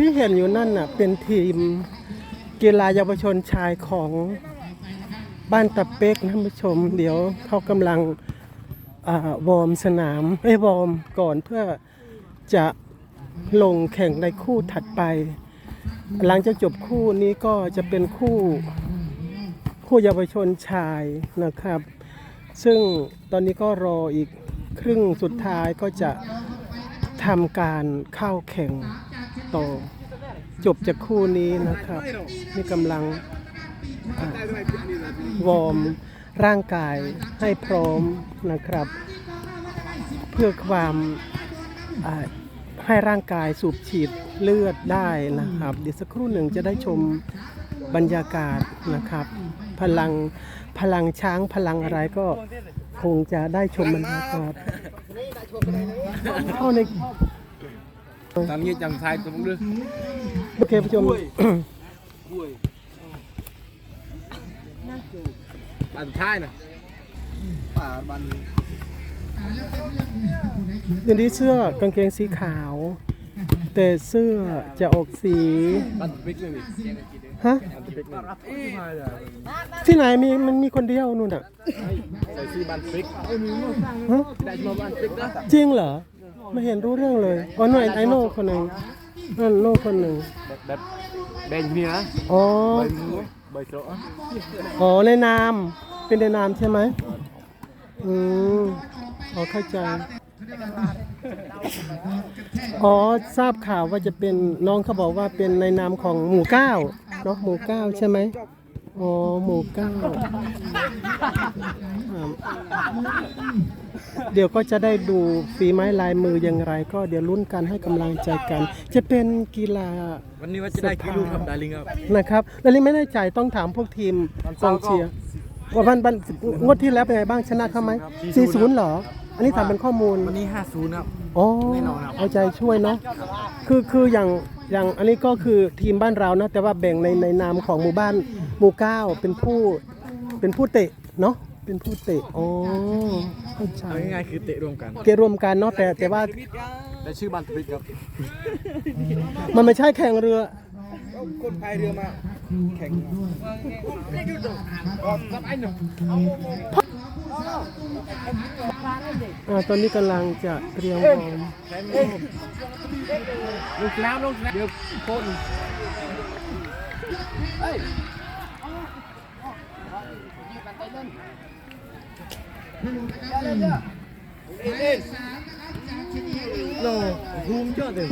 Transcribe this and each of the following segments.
ที่เห็นอยู่นั่นน่ะเป็นทีมกีฬาเยาวชนชายของบ้านตะเป๊กนะท่านผู้ชม เดี๋ยวเขากำลังอวอร์มสนามไอ้วอร์มก่อนเพื่อจะลงแข่งในคู่ถัดไป หลังจากจบคู่นี้ก็จะเป็นคู่คู่เยาวชนชายนะครับ ซึ่งตอนนี้ก็รออีกครึ่งสุดท้ายก็จะทำการเข้าแข่งต่อ จบจากคู่นี้นะครับนี่กำลังวอร์มร่างกายให้พร้อมนะครับ เพื่อความให้ร่างกายสูบฉีดเลือดได้นะครับ เดี๋ยวสักครู่หนึ่งจะได้ชมบรรยากาศนะครับ พลังพลังช้างพลังอะไรก็คงจะได้ชมบรรยากาศเข้าใน ตามนี้จังไทยตรงนี้โอเคผู้ชมอันท้ายนะป่าบันเดี๋ยวนี้เสื้อกางเกงสีขาว แต่เสื้อจะออกสีบันปิกเลยนี่ฮะบันปิกเลยที่ไหนมีมันมีคนเดียวนู่นอะใส่ซีบันปิกฮะได้มาบันปิกนะจริงเหรอ ไม่เห็นรู้เรื่องเลยอ๋อหน่วยไอโน่คนหนึ่งนั่นโน่คนหนึ่งแบบแบบแดงเนี่ยอ๋อใบมือใบโต๊ะอ๋อในนามเป็นในนามใช่ไหมอืมอ๋อเข้าใจ อ๋อทราบข่าวว่าจะเป็นน้องเขาบอกว่าเป็นในนามของหมู่เก้าเนาะหมู่เก้าใช่ไหม อ๋อหมู่เก้าครับเดี๋ยวก็จะได้ดูฝีไม้ลายมืออย่างไร ก็เดี๋ยวลุ้นกันให้กำลังใจกัน จะเป็นกีฬาวันนี้ว่าจะได้กี่ลูกครับดาริงครับนะครับแล้วนี่ไม่แน่ใจต้องถามพวกทีมกองเชียร์ว่าวันวันงวดที่แล้วเป็นไงบ้างชนะเขาไหม4-0เหรอ อันนี้ถามเป็นข้อมูลวันนี้ห้าศูนย์ครับอ๋อแน่นอนครับเอาใจช่วยเนาะคือคืออย่าง อย่างอันนี้ก็คือทีมบ้านเรานะแต่ว่าแบ่งในในนามของหมู่บ้านหมู่เก้าเป็นผู้เป็นผู้เตะเนาะเป็นผู้เตะอ๋อเข้าใจเอาง่ายๆคือเตะรวมกันเกรวมกันเนาะแต่แต่ว่าแต่ชื่อบันปิกครับมันไม่ใช่แข่งเรือ คนพายเรือมาแข่ง อ่าตอนนี้กำลังจะเตรียมวอร์มลงน้ำลงน้ำเดี๋ยวโคตร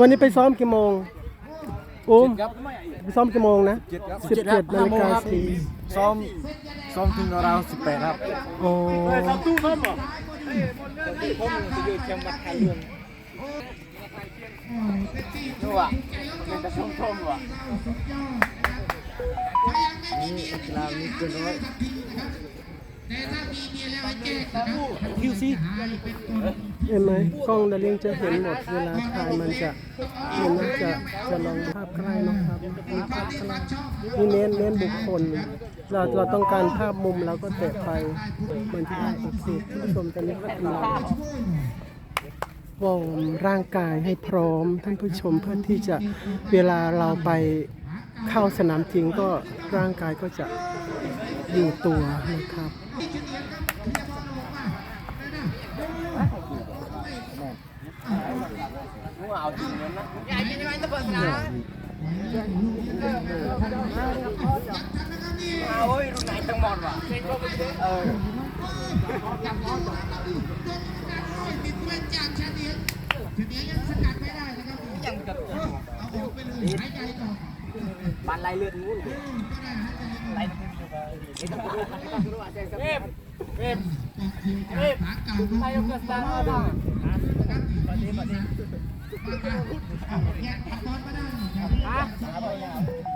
วันนี้ไปซ้อมกี่โมงอุ้มไปซ้อมกี่โมงนะสิบเจ็ดนาฬิกาสี่ซ้อม ซ้อมถึงราวสิบแปดครับอ๋อตู้ซ้อมเหรอตู้ผมจะอยู่เชียงใหม่ไทยเรื่องดูอะเป็นตะชมชมว่ะนี่ลาวนี่เกินร้อยคิวซีเห็นไหมกล้องดาริงจะเห็นหมดเวลาถ่ายมันจะเห็นมันจะจะลองภาพใกล้เนาะครับมีภาพใกล้นี่เน้นเน้นบุคคล เราเราต้องการภาพมุมเราก็แตะไปมันจะได้โอเคท่านผู้ชมตอนนี้ก็กำลังวอร์มร่างกายให้พร้อมท่านผู้ชมเพื่อที่จะเวลาเราไปเข้าสนามจริงก็ร่างกายก็จะอยู่ตัวนะครับเอา จริงเลยนะเอาเฮ้ยรุ่นไหนทั้งหมดว่ะเออบ้านไรเลือดงูไรเว็บเว็บเว็บไทยก็สตาร์ทอะก็ไอ้ป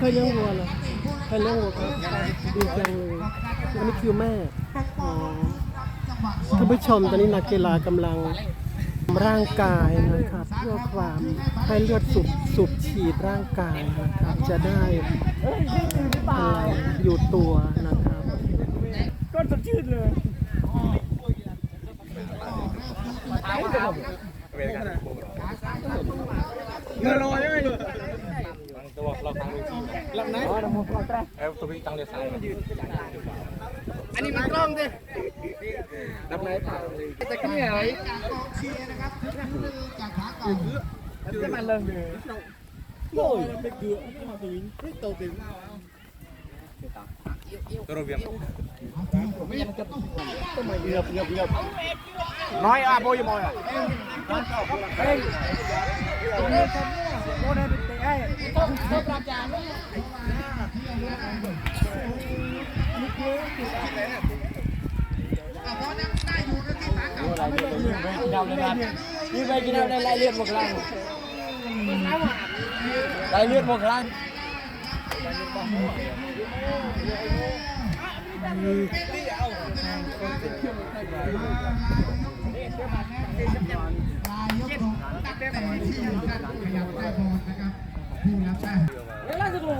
เคยเลี้ยงวัวเหรอเคยเลี้ยงวัวครับดีจังเลยอันนี้คือแม่อ๋อท่านผู้ชมตอนนี้นักกีฬากำลังร่างกายนะครับเพื่อความให้เลือดสูบสูบฉีดร่างกายนะครับจะได้พลังอยู่ตัวนะครับก็สดชื่นเลยเงินรอยังไงดูตัวเราทาง ลูกทีมลำไหนอ๋อน้ำมันกล้องแท้เออตัวพี่ตังเดือดสายอันนี้มันกล้องดิลำไหนเปล่าแต่ก็เนี่ยอะไรจะมันเริ่มเลยโอ้ยเป็นเกลือมา ถึงนี่ตถึงต้องมาเยือบเยือบเยือบน้อยอะโบยมอยอะนี่ไปกินเอาได้ไล่เลือดหมดครั้งไล่เลือดหมดครั้งความพยายามอยู่ที่ไหนความพยายามก็อลนั่นครับ จักคนไหนมาเรียกคนไหน ไม่ทันตอนไหนเชื่อมันเชื่อสิเธอเชื่อสิเธอโอ้โอ้อันนี้ก็มือหน่อยมั้งทำอะไรบ้างอันนี้บางเรื่องมันหนึ่งอันนี้ไม่เลยโอ้มีกี่เนี่ยถ้าบอลมัดได้เนี่ยเยอะกว่าไอพีอ่ะเพี้ยเท่าไหร่โอ้ยน่าเดือดบอลวิ่งบอลวิ่งบอลเนี่ยรถเลย แต่เฉลี่ยนะครับเปลี่ยนตัวนะครับลงตุนนะครับหมายเลขสิบสามออกนะครับเข้าหาหมายเลขสองเข้าชุดกันเล็กเดียวนะครับชิดไหมชิดกันเองใช้ไฟอัดนะครับอีกกี่มวนไม่คว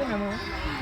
รเอาไว้เอาไว้กั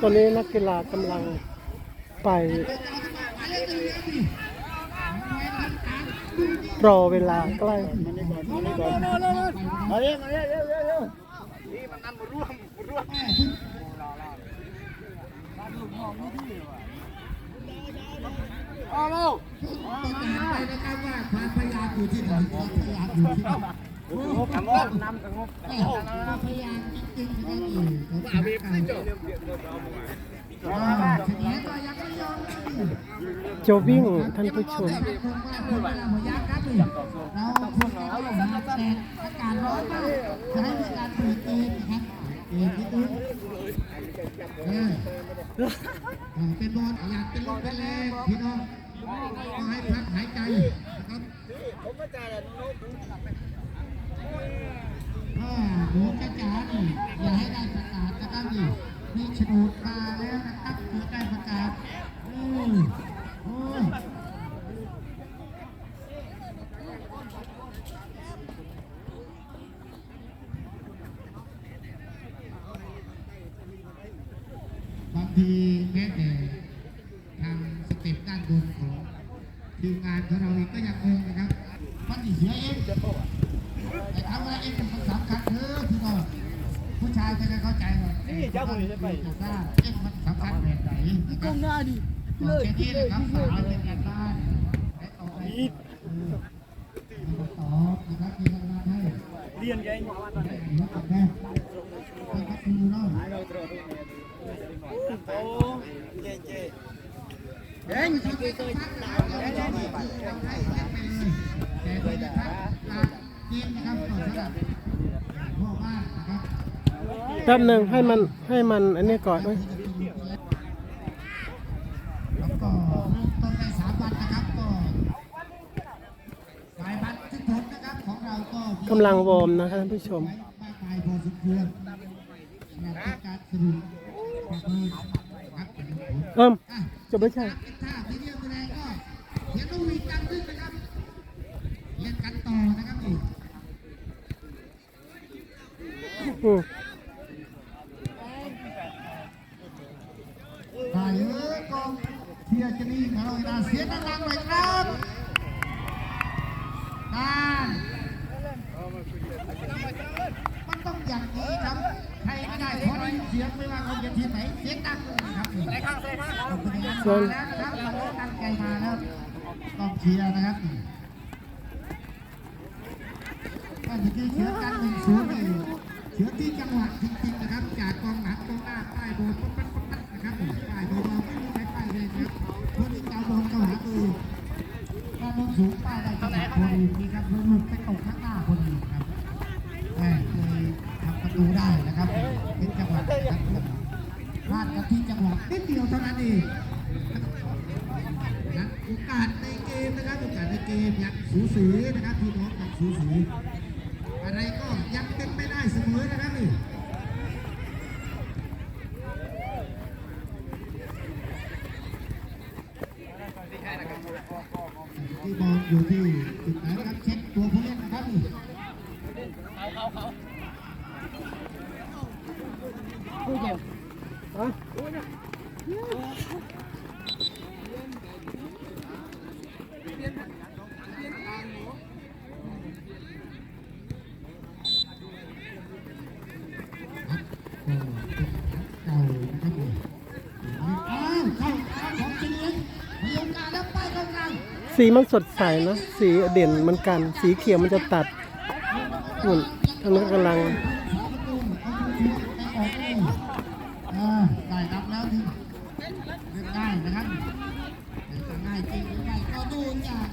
ตอนนี้นักกีฬากำลังไปรอเวลาใกล้มาเร็วมาเร็วเร็วเร็วเร็วนี่มันนั่นมาร่วมมาร่วมเอาเร็วต้องถามไปนะครับว่าความพยายามอยู่ที่ไหนความพยายามอยู่ที่ไหน จะวิ่งท่านผู้ชมเกมากใช้ในการเปิดเกมนะครับเกมที่ตุ้นเออเป็นบอลอยากเป็นลมเป็นแรงพี่น้องก็ให้พักหายใจนะครับผมก็จ่ายแล้วน้อง ก็ดูจ้าจ๋านี่อย่าให้ได้ประกาศนะครับนี่มีโฉนดมาแล้วนะครับเกิดได้ประกาศโอ้ยโอ้ยบางทีแม้แต่ทางสเต็ปด้านบนของทีมงานของเราเองก็ยังงงนะครับมันนี่เสียเอง แต่ทำอะไรเองเป็นคนสำคัญเถอะพี่น้องผู้ชายก็จะเข้าใจว่า นี่เจ้าคนนี้จะไปจะทราบเอ๊ะมันสำคัญแบบไหนก้มหน้าดิเลยแค่นี้นะครับสาวเป็นกันบ้านและต่อไปตอบนะครับมีกำลังให้เรียนไงยกกับแม่เป็นกระตูเนาะโอ้เจ๊เจ๊เอ้ยเคยเคยแต่โดยนะครับเกมนะครับก่อนนะครับพ่อบ้านนะครับแป๊บหนึ่งให้มันให้มันอันนี้ก่อนแล้กนะครับก็กำลังวอร์มนะครับท่านผู้ชมเอิ่มจบไม่ใช่อืม ขอบคุณครับมาแล้วนะครับมาแล้วตั้งใจมาแล้วกองเชียร์นะครับก็เมื่อกี้เชียร์กันหนึ่งศูนย์นี่เชียร์ที่จังหวะจริงๆนะครับ จากกองหลังกองหน้าป้ายโบนปั๊บปั๊บปั๊บนะครับป้ายโบนไม่มีใครป้ายเลยนะครับเพื่อที่จะเอาบอลเข้าหาตัวเองด้านบนสูงป้ายได้จังหวะพอดีครับแล้วหลุดไปตกข้างหน้าพอดีครับแม่เลยทำประตูได้นะครับเป็นจังหวะครับ พลาดกันที่จังหวะนิดเดียวเท่านั้นเองนะโอกาสในเกมนะครับโอกาสใน เกมยังสูสีนะครับพี่น้องยับสูสีอะไรก็ยังเป็นไม่ได้เสมอนะครับนี่ที่มองอยู่ที่จุดไหนนะครับเช็คตัวผู้เล่นนะครับนี่ เก่านะครับผมอ้าวเข้าทางของเฉลียงมีโอกาสแล้วป้ายกองกลาง สีมันสดใสนะ สีเด่นมันกัน สีเขียวมันจะตัดหุ่นทางนั้นกำลังได้รับแล้วทีเล่นได้นะครับง่ายจริงหรือไม่ก็ดูจาก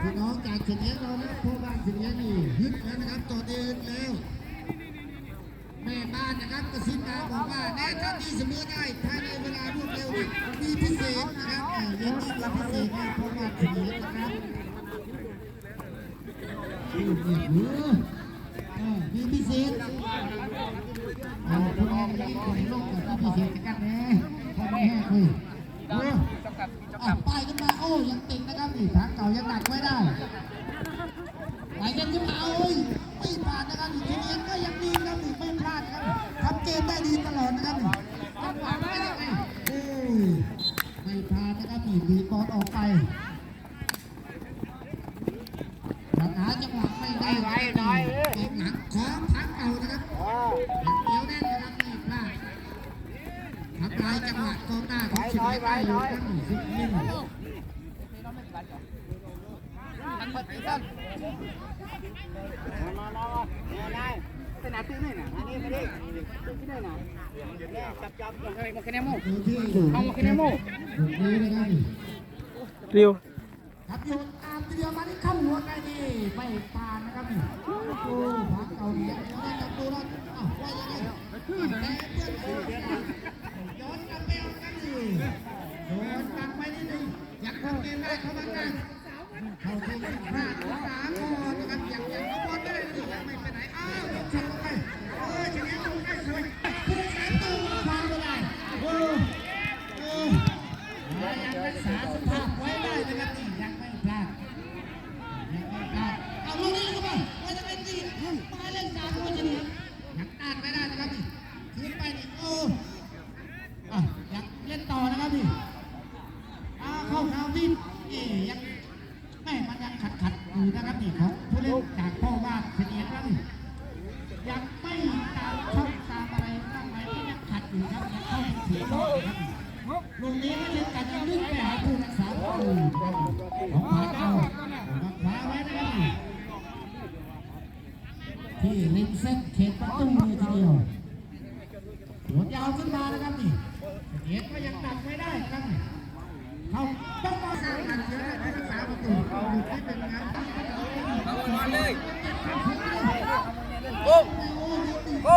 พี่น้องจากเฉลียงเรานะพวกบ้านเฉลียงนี่ฮึดแล้วนะครับต่อเดินแล้วานนะครับกระซิบมาบอกว่าแน่ถ้าตีเสมอได้ภายในเวลารวดเร็วมีพิเศษนะครับเอ่อเรียนที่มีพิเศษให้พวกบ้านเฉลียงนะครับเออมีพิเศษเออคุณแม่ที่คนโลกกับพิเศษกันแน่พ่อแม่คุยเออป้ายขึ้นมาโอ้ยังติดนะครับนี่ทางเก่ายังหนักไว้ได้ไหลกันขึ้นมาโอ้ยไม่พลาดนะครับอยู่ที่ น้าของชิบะได้อยู่ครับนี่สิบนิ้วไปไหนตื้อไหนน่ะอันนี้ไม่ได้ตื้อที่ไหนน่ะจับจับลงไปมาแค่นี้มั้งดูที่เอามาแค่นี้มั้งดูนี้นะครับนี่เรียวครับโยนตามทีเดียวมาที่ข้าหัวได้ดีไม่ปานนะครับนี่โอ้พักเกาเหนียวได้กับตัวแล้วอ้าวว่ายังไง เข้าที่พลาดขวาก่อนนะครับยังยังเอาบอลได้เลยไม่ไปไหนอ้าวลงชนลงไปเออชนะลงได้สวยผู้แข่งตัวพาไปได้โอ้โอ้ยังรักษาสภาพไว้ได้นะครับนี่ยังไม่พลาดยังไม่พลาดเอาลูกนี้เข้าไปว่าจะเป็นดีมาเล่นสาม ที่ริมเส้นเขตประตูเลยทีเดียวหัวยาวขึ้นมานะครับนี่เขตก็ยังดักไม่ได้ครับเขาต้องมาสร้างกันเยอะให้รักษาประตูเอาดูที่เป็นงานมาเลยโอ้โอ้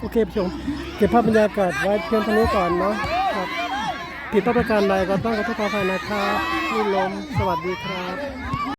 โอเคผู้ชมเก็บภาพบรรยากาศไว้เพียงเท่านี้ก่อนเนาะครับผิดพลาดประการใดก็ต้องขอโทษขออภัยนะครับนี่ลมสวัสดีครับ